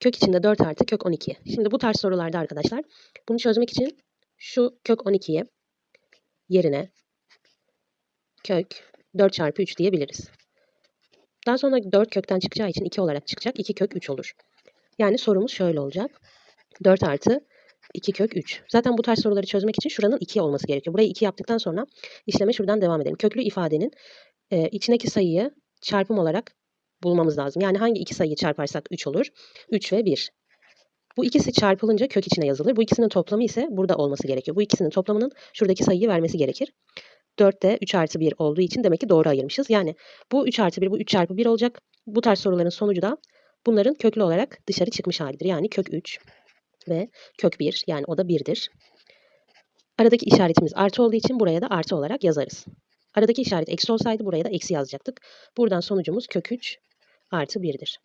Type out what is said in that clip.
Kök içinde 4 artı kök 12. Şimdi bu tarz sorularda arkadaşlar bunu çözmek için şu kök 12'yi yerine kök 4 çarpı 3 diyebiliriz. Daha sonra 4 kökten çıkacağı için 2 olarak çıkacak. 2 kök 3 olur. Yani sorumuz şöyle olacak. 4 artı 2 kök 3. Zaten bu tarz soruları çözmek için şuranın 2 olması gerekiyor. Burayı 2 yaptıktan sonra işleme şuradan devam edelim. Köklü ifadenin e, içindeki sayıyı çarpım olarak bulmamız lazım. Yani hangi iki sayıyı çarparsak 3 olur? 3 ve 1. Bu ikisi çarpılınca kök içine yazılır. Bu ikisinin toplamı ise burada olması gerekiyor. Bu ikisinin toplamının şuradaki sayıyı vermesi gerekir. 4'te 3 artı 1 olduğu için demek ki doğru ayırmışız. Yani bu 3 artı 1 bu 3 çarpı 1 olacak. Bu tarz soruların sonucu da bunların köklü olarak dışarı çıkmış halidir. Yani kök 3 ve kök 1 yani o da 1'dir. Aradaki işaretimiz artı olduğu için buraya da artı olarak yazarız. Aradaki işaret eksi olsaydı buraya da eksi yazacaktık. Buradan sonucumuz kök 3 artı 1'dir.